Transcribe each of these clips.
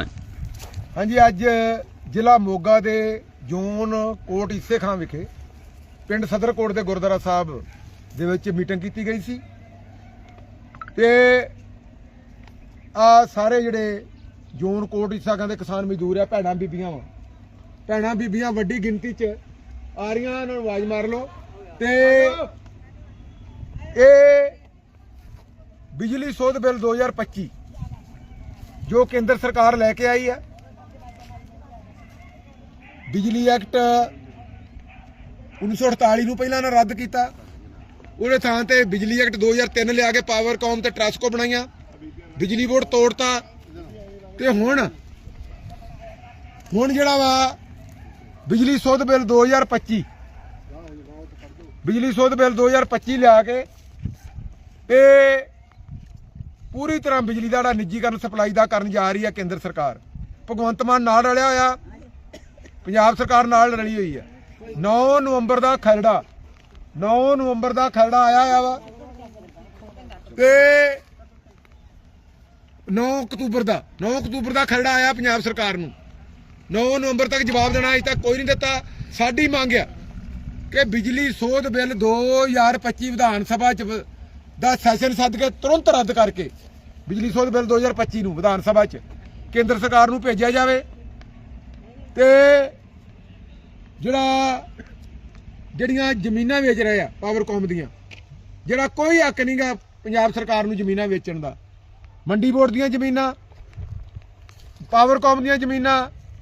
ਕਰਦਾ ਹਾਂਜੀ, ਅੱਜ ਜ਼ਿਲ੍ਹਾ ਮੋਗਾ ਦੇ ਜ਼ੋਨ ਕੋਟ ਈਸੇ ਖਾਂ ਵਿਖੇ ਪਿੰਡ ਸਦਰਕੋਟ ਦੇ ਗੁਰਦੁਆਰਾ ਸਾਹਿਬ ਦੇ ਵਿੱਚ ਮੀਟਿੰਗ ਕੀਤੀ ਗਈ ਸੀ। ਤੇ ਆ ਸਾਰੇ ਜਿਹੜੇ ਜ਼ੋਨ ਕੋਟ ਈਸਾ ਖਾਂ ਦੇ ਕਿਸਾਨ ਮਜ਼ਦੂਰ ਆ, ਭੈਣਾਂ ਬੀਬੀਆਂ ਵਾ। ਭੈਣਾਂ ਬੀਬੀਆਂ ਵੱਡੀ ਗਿਣਤੀ 'ਚ ਆ ਰਹੀਆਂ ਉਹਨਾਂ ਨੂੰ ਆਵਾਜ਼ ਮਾਰ ਲਓ। ਤੇ ਇਹ ਬਿਜਲੀ ਸੋਧ ਬਿੱਲ 2025 ਜੋ ਕੇਂਦਰ ਸਰਕਾਰ ਲੈ ਕੇ ਆਈ ਹੈ। ਬਿਜਲੀ ਐਕਟ 1948 ਨੂੰ ਪਹਿਲਾਂ ਨਾ ਰੱਦ ਕੀਤਾ। ਉਹਦੇ ਥਾਂ ਤੇ ਬਿਜਲੀ ਐਕਟ 2003 ਲਿਆ ਕੇ ਪਾਵਰਕਾਮ ਤੇ ਟਰਾਂਸਕੋ ਬਣਾਈਆਂ। ਬਿਜਲੀ ਬੋਰਡ ਤੋੜਤਾ। ਤੇ ਹੁਣ ਹੁਣ ਜਿਹੜਾ ਵਾ ਬਿਜਲੀ ਸੋਧ ਬਿੱਲ 2025 ਬਿਜਲੀ ਸੋਧ ਬਿੱਲ 2025 ਲਿਆ ਕੇ ਇਹ ਪੂਰੀ ਤਰ੍ਹਾਂ ਬਿਜਲੀ ਦਾ ਜਿਹੜਾ ਨਿੱਜੀਕਰਨ ਸਪਲਾਈ ਦਾ ਕਰਨ ਜਾ ਰਹੀ ਹੈ ਕੇਂਦਰ ਸਰਕਾਰ। ਭਗਵੰਤ ਮਾਨ ਨਾਲ ਰਲਿਆ ਹੋਇਆ। ਪੰਜਾਬ ਸਰਕਾਰ ਨਾਲ ਰਲੀ ਹੋਈ ਹੈ। 9 ਨਵੰਬਰ ਦਾ ਖਰੜਾ। 9 ਨਵੰਬਰ ਦਾ ਖਰੜਾ ਆਇਆ ਹੋਇਆ ਵਾ। ਤੇ 9 ਅਕਤੂਬਰ ਦਾ 9 ਅਕਤੂਬਰ ਦਾ ਖਰੜਾ ਆਇਆ ਪੰਜਾਬ ਸਰਕਾਰ ਨੂੰ। 9 ਨਵੰਬਰ ਤੱਕ ਜਵਾਬ ਦੇਣਾ ਅਜੇ ਤੱਕ ਕੋਈ ਨਹੀਂ ਦਿੱਤਾ। ਸਾਡੀ ਮੰਗ ਆ ਕਿ ਬਿਜਲੀ ਸੋਧ ਬਿੱਲ 2025 ਵਿਧਾਨ ਸਭਾ ਚ ਦਾ ਸੈਸ਼ਨ ਸੱਦ ਕੇ ਤੁਰੰਤ ਰੱਦ ਕਰਕੇ ਬਿਜਲੀ ਸੋਧ ਬਿੱਲ 2025 ਨੂੰ ਵਿਧਾਨ ਸਭਾ ਚ ਕੇਂਦਰ ਸਰਕਾਰ ਨੂੰ ਭੇਜਿਆ ਜਾਵੇ ਤੇ ਜਿਹੜਾ ਜਿਹੜੀਆਂ ਜ਼ਮੀਨਾਂ ਵੇਚ ਰਹੇ ਆ ਪਾਵਰਕਾਮ ਦੀਆਂ, ਜਿਹੜਾ ਕੋਈ ਹੱਕ ਨਹੀਂਗਾ ਪੰਜਾਬ ਸਰਕਾਰ ਨੂੰ ਜ਼ਮੀਨਾਂ ਵੇਚਣ ਦਾ। ਮੰਡੀ ਬੋਰਡ ਦੀਆਂ ਜ਼ਮੀਨਾਂ ਪਾਵਰਕਾਮ ਦੀਆਂ ਜ਼ਮੀਨਾਂ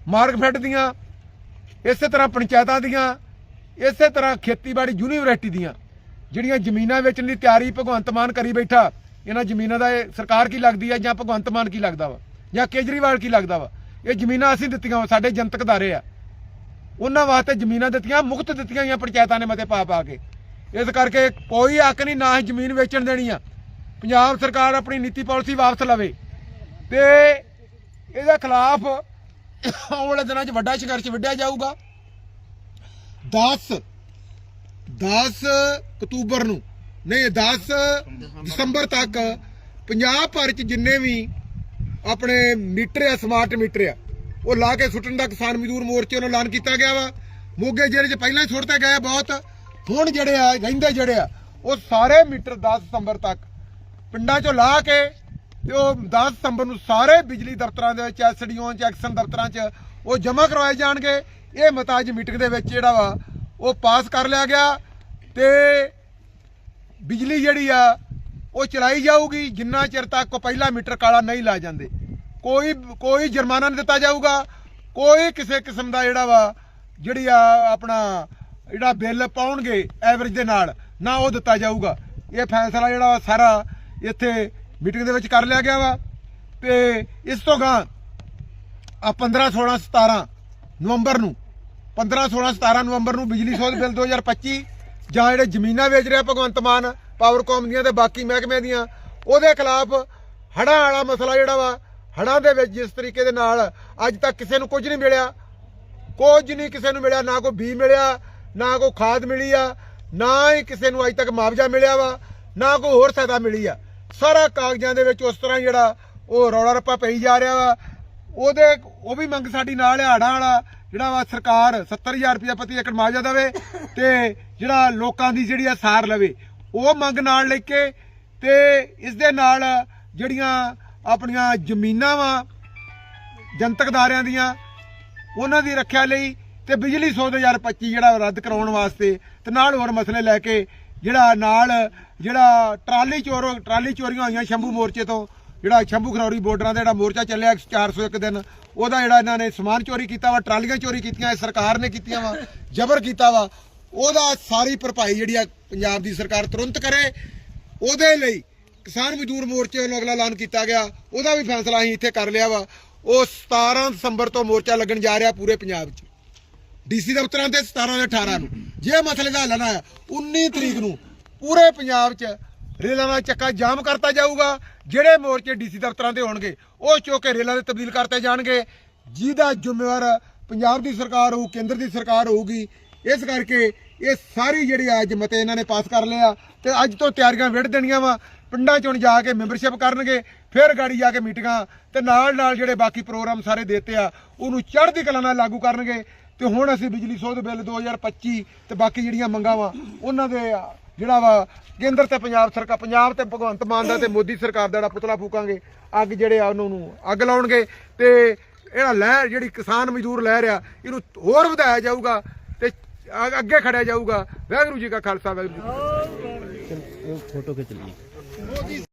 ਮਾਰਕਫੈਡ ਦੀਆਂ, ਇਸੇ ਤਰ੍ਹਾਂ ਪੰਚਾਇਤਾਂ ਦੀਆਂ, ਇਸੇ ਤਰ੍ਹਾਂ ਖੇਤੀਬਾੜੀ ਯੂਨੀਵਰਸਿਟੀ ਦੀਆਂ। ਜਿਹੜੀਆਂ ਜ਼ਮੀਨਾਂ ਵੇਚਣ ਦੀ ਤਿਆਰੀ ਭਗਵੰਤ ਮਾਨ ਕਰੀ ਬੈਠਾ, ਇਹਨਾਂ ਜ਼ਮੀਨਾਂ ਦਾ ਇਹ ਸਰਕਾਰ ਕੀ ਲੱਗਦੀ ਹੈ ਜਾਂ ਭਗਵੰਤ ਮਾਨ ਕੀ ਲੱਗਦਾ ਵਾ? ਜਾਂ ਕੇਜਰੀਵਾਲ ਕੀ ਲੱਗਦਾ ਵਾ? ਇਹ ਜ਼ਮੀਨਾਂ ਅਸੀਂ ਦਿੱਤੀਆਂ ਵਾ, ਸਾਡੇ ਜਨਤਕ ਦਾਰੇ ਆ। ਉਹਨਾਂ ਵਾਸਤੇ ਜ਼ਮੀਨਾਂ ਦਿੱਤੀਆਂ, ਮੁਕਤ ਦਿੱਤੀਆਂ ਹੋਈਆਂ ਪੰਚਾਇਤਾਂ ਨੇ ਮਤੇ ਪਾ ਪਾ ਕੇ। ਇਸ ਕਰਕੇ ਕੋਈ ਹੱਕ ਨਹੀਂ ਨਾ ਹੀ ਜ਼ਮੀਨ ਵੇਚਣ ਦੇਣੀ ਆ। ਪੰਜਾਬ ਸਰਕਾਰ ਆਪਣੀ ਨੀਤੀ ਪਾਲਿਸੀ ਵਾਪਸ ਲਵੇ। ਤੇ ਇਹਦੇ ਖਿਲਾਫ ਆਉਣ ਵਾਲੇ ਦਿਨਾਂ 'ਚ ਵੱਡਾ ਸੰਘਰਸ਼ ਵਿੱਢਿਆ ਜਾਊਗਾ। 10 10 ਅਕਤੂਬਰ ਨੂੰ, ਨਹੀਂ 10 ਦਸੰਬਰ ਤੱਕ ਪੰਜਾਬ ਭਰ 'ਚ ਜਿੰਨੇ ਵੀ ਆਪਣੇ ਮੀਟਰ ਆ ਸਮਾਰਟ ਮੀਟਰ ਆ, ਉਹ ਲਾ ਕੇ ਸੁੱਟਣ ਦਾ ਕਿਸਾਨ ਮਜ਼ਦੂਰ ਮੋਰਚੇ ਵੱਲੋਂ ਐਲਾਨ ਕੀਤਾ ਗਿਆ ਵਾ। ਮੋਗੇ ਜ਼ਿਲ੍ਹੇ 'ਚ ਪਹਿਲਾਂ ਹੀ ਸੁੱਟਦੇ ਗਏ ਬਹੁਤ, ਹੁਣ ਜਿਹੜੇ ਆ, ਰਹਿੰਦੇ ਜਿਹੜੇ ਆ, ਉਹ ਸਾਰੇ ਮੀਟਰ 10 ਦਸੰਬਰ ਤੱਕ, ਪਿੰਡਾਂ 'ਚੋਂ ਲਾ ਕੇ ਤੇ ਉਹ 10 ਦਸੰਬਰ ਨੂੰ ਸਾਰੇ ਬਿਜਲੀ ਦਫ਼ਤਰਾਂ ਦੇ ਵਿੱਚ ਐਸਡੀਓ ਚ, ਐਕਸ਼ਨ ਦਫ਼ਤਰਾਂ 'ਚ ਉਹ ਜਮ੍ਹਾਂ ਕਰਵਾਏ ਜਾਣਗੇ। ਇਹ ਮਤਾਜ ਮੀਟਿੰਗ ਦੇ ਵਿੱਚ ਜਿਹੜਾ ਵਾ ਉਹ ਪਾਸ ਕਰ ਲਿਆ ਗਿਆ ਤੇ ਬਿਜਲੀ ਜਿਹੜੀ ਆ, ਉਹ ਚਲਾਈ ਜਾਊਗੀ। ਜਿੰਨਾ ਚਿਰ ਤੱਕ ਪਹਿਲਾ ਮੀਟਰ ਕਾਲਾ ਨਹੀਂ ਲਾ ਜਾਂਦੇ। ਕੋਈ ਕੋਈ ਜੁਰਮਾਨਾ ਨਹੀਂ ਦਿੱਤਾ ਜਾਊਗਾ। ਕੋਈ ਕਿਸੇ ਕਿਸਮ ਦਾ ਜਿਹੜਾ ਵਾ, ਜਿਹੜੀ ਆ, ਆਪਣਾ ਜਿਹੜਾ ਬਿੱਲ ਪਾਉਣਗੇ ਐਵਰੇਜ ਦੇ ਨਾਲ, ਨਾ ਉਹ ਦਿੱਤਾ ਜਾਊਗਾ। ਇਹ ਫੈਸਲਾ ਜਿਹੜਾ ਵਾ, ਸਾਰਾ ਇੱਥੇ ਮੀਟਿੰਗ ਦੇ ਵਿੱਚ ਕਰ ਲਿਆ ਗਿਆ ਵਾ। ਤੇ ਇਸ ਤੋਂ ਗਾਂ ਆ 15 16 17 ਨਵੰਬਰ ਨੂੰ 15 16 17 ਨਵੰਬਰ ਨੂੰ ਬਿਜਲੀ ਸੋਧ ਬਿੱਲ 2025 ਜਾਂ ਜਿਹੜੇ ਜ਼ਮੀਨਾਂ ਵੇਚ ਰਿਹਾ ਭਗਵੰਤ ਮਾਨ ਪਾਵਰਕਾਮ ਦੀਆਂ ਤੇ ਬਾਕੀ ਮਹਿਕਮੇ ਦੀਆਂ, ਉਹਦੇ ਖਿਲਾਫ ਹੜਾਂ ਵਾਲਾ ਮਸਲਾ ਜਿਹੜਾ ਵਾ ਹੜਾਂ ਦੇ ਵਿੱਚ ਜਿਸ ਤਰੀਕੇ ਦੇ ਨਾਲ ਅੱਜ ਤੱਕ ਕਿਸੇ ਨੂੰ ਕੁਝ ਨਹੀਂ ਮਿਲਿਆ, ਕੁਝ ਨਹੀਂ ਕਿਸੇ ਨੂੰ ਮਿਲਿਆ, ਨਾ ਕੋਈ ਬੀ ਮਿਲਿਆ, ਨਾ ਕੋਈ ਖਾਦ ਮਿਲੀ ਆ, ਨਾ ਹੀ ਕਿਸੇ ਨੂੰ ਅੱਜ ਤੱਕ ਮੁਆਵਜ਼ਾ ਮਿਲਿਆ ਵਾ, ਨਾ ਕੋਈ ਹੋਰ ਸਹਾਇਤਾ ਮਿਲੀ ਆ। ਸਾਰਾ ਕਾਗਜ਼ਾਂ ਦੇ ਵਿੱਚ ਉਸ ਤਰ੍ਹਾਂ ਜਿਹੜਾ ਉਹ ਰੌਲਾ ਰੱਪਾ ਪਈ ਜਾ ਰਿਹਾ ਵਾ ਉਹਦੇ ਉਹ ਵੀ ਮੰਗ ਸਾਡੀ ਨਾਲ ਹੈ ਹਾੜਾਂ ਵਾਲਾ, ਜਿਹੜਾ ਵਾ ਸਰਕਾਰ 70000 ਰੁਪਇਆ ਪ੍ਰਤੀ ਏਕੜ ਮੁਆਵਜ਼ਾ ਦੇਵੇ ਤੇ ਜਿਹੜਾ ਲੋਕਾਂ ਦੀ ਜਿਹੜੀ ਆ ਸਾਰ ਲਵੇ, ਉਹ ਮੰਗ ਨਾਲ ਲੈ ਕੇ ਤੇ ਇਸ ਦੇ ਨਾਲ ਜਿਹੜੀਆਂ ਆਪਣੀਆਂ ਜ਼ਮੀਨਾਂ ਵਾ, ਜਨਤਕ ਦਾਰਿਆਂ ਦੀਆਂ, ਉਹਨਾਂ ਦੀ ਰੱਖਿਆ ਲਈ ਤੇ ਬਿਜਲੀ ਸੋਧ 2025 ਜਿਹੜਾ ਉਹ ਰੱਦ ਕਰਾਉਣ ਵਾਸਤੇ ਤੇ ਨਾਲ ਹੋਰ ਮਸਲੇ ਲੈ ਕੇ ਜਿਹੜਾ ਨਾਲ ਜਿਹੜਾ ਟਰਾਲੀ ਚੋਰੋ, ਟਰਾਲੀ ਚੋਰੀਆਂ ਹੋਈਆਂ ਸ਼ੰਭੂ ਮੋਰਚੇ ਤੋਂ ਜਿਹੜਾ ਸ਼ੰਭੂ ਖਰੌਰੀ ਬਾਰਡਰਾਂ ਦਾ ਜਿਹੜਾ ਮੋਰਚਾ ਚੱਲਿਆ 401 ਦਿਨ, ਉਹਦਾ ਜਿਹੜਾ ਇਹਨਾਂ ਨੇ ਸਮਾਨ ਚੋਰੀ ਕੀਤਾ ਵਾ, ਟਰਾਲੀਆਂ ਚੋਰੀ ਕੀਤੀਆਂ, ਇਹ ਸਰਕਾਰ ਨੇ ਕੀਤੀਆਂ ਵਾ, ਜ਼ਬਰ ਕੀਤਾ ਵਾ, ਉਹਦਾ ਸਾਰੀ ਭਰਪਾਈ ਜਿਹੜੀ ਆ ਪੰਜਾਬ ਦੀ ਸਰਕਾਰ ਤੁਰੰਤ ਕਰੇ। ਉਹਦੇ ਲਈ ਕਿਸਾਨ ਮਜ਼ਦੂਰ ਮੋਰਚੇ ਵੱਲੋਂ ਅਗਲਾ ਐਲਾਨ ਕੀਤਾ ਗਿਆ। ਉਹਦਾ ਵੀ ਫੈਸਲਾ ਅਸੀਂ ਇੱਥੇ ਕਰ ਲਿਆ ਵਾ। ਉਹ 17 ਦਸੰਬਰ ਤੋਂ ਮੋਰਚਾ ਲੱਗਣ ਜਾ ਰਿਹਾ ਪੂਰੇ ਪੰਜਾਬ 'ਚ। ਡੀਸੀ ਦਫ਼ਤਰਾਂ ਤੇ 17 ਤੇ 18 ਨੂੰ। ਜੇ ਮਸਲੇ ਦਾ ਹੱਲ ਨਾ ਆਇਆ 19 ਤਰੀਕ ਨੂੰ ਪੂਰੇ ਪੰਜਾਬ 'ਚ ਰੇਲਾਂ ਦਾ ਚੱਕਾ ਜਾਮ ਕਰਤਾ ਜਾਊਗਾ। ਜਿਹੜੇ ਮੋਰਚੇ ਡੀਸੀ ਦਫ਼ਤਰਾਂ ਦੇ ਹੋਣਗੇ, ਉਹ ਚੁੱਕ ਕੇ ਰੇਲਾਂ ਦੇ ਤਬਦੀਲ ਕਰਤੇ ਜਾਣਗੇ। ਜਿਹਦਾ ਜ਼ਿੰਮੇਵਾਰ ਪੰਜਾਬ ਦੀ ਸਰਕਾਰ ਹੋਊ, ਕੇਂਦਰ ਦੀ ਸਰਕਾਰ ਹੋਊਗੀ। ਇਸ ਕਰਕੇ ਇਹ ਸਾਰੀ ਜਿਹੜੀ ਅੱਜ ਮਤੇ ਇਹਨਾਂ ਨੇ ਪਾਸ ਕਰ ਲਿਆ ਤੇ ਅੱਜ ਤੋਂ ਤਿਆਰੀਆਂ ਵਿੱਢ ਦੇਣੀਆਂ ਵਾ। ਪਿੰਡਾਂ 'ਚ ਹੁਣ ਜਾ ਕੇ ਮੈਂਬਰਸ਼ਿਪ ਕਰਨਗੇ, ਫਿਰ ਗਾੜੀ ਜਾ ਕੇ ਮੀਟਿੰਗਾਂ ਤੇ ਨਾਲ ਨਾਲ ਜਿਹੜੇ ਬਾਕੀ ਪ੍ਰੋਗਰਾਮ ਸਾਰੇ ਦਿੱਤੇ ਆ, ਉਹਨੂੰ ਚੜ੍ਹਦੀ ਕਲਾ ਨਾਲ ਲਾਗੂ ਕਰਨਗੇ। ਤੇ ਹੁਣ ਅਸੀਂ ਬਿਜਲੀ ਸੋਧ ਬਿੱਲ 2025 ਤੇ ਬਾਕੀ ਜਿਹੜੀਆਂ ਮੰਗਾਂ ਵਾ, ਉਹਨਾਂ ਦੇ ਜਿਹੜਾ ਵਾ ਕੇਂਦਰ ਤੇ ਪੰਜਾਬ ਸਰਕਾਰ ਪੰਜਾਬ ਤੇ ਭਗਵੰਤ ਮਾਨ ਦਾ ਤੇ ਮੋਦੀ ਸਰਕਾਰ ਦਾ ਜਿਹੜਾ ਪੁਤਲਾ ਫੂਕਾਂਗੇ ਅੱਗ ਜਿਹੜੇ ਆ ਉਹਨਾਂ ਨੂੰ ਅੱਗ ਲਾਉਣਗੇ ਤੇ ਇਹੜਾ ਲਹਿਰ ਜਿਹੜੀ ਕਿਸਾਨ ਮਜ਼ਦੂਰ ਲਹਿਰ ਆ ਇਹਨੂੰ ਹੋਰ ਵਧਾਇਆ ਜਾਊਗਾ ਤੇ ਅੱਗੇ ਖੜਿਆ ਜਾਊਗਾ। ਵਾਹਿਗੁਰੂ ਜੀ ਕਾ ਖਾਲਸਾ ਵਾਹਿਗੁਰੂ ਜੀ ਕੀ ਫੋਟੋ ਖਿੱਚ ਲਈ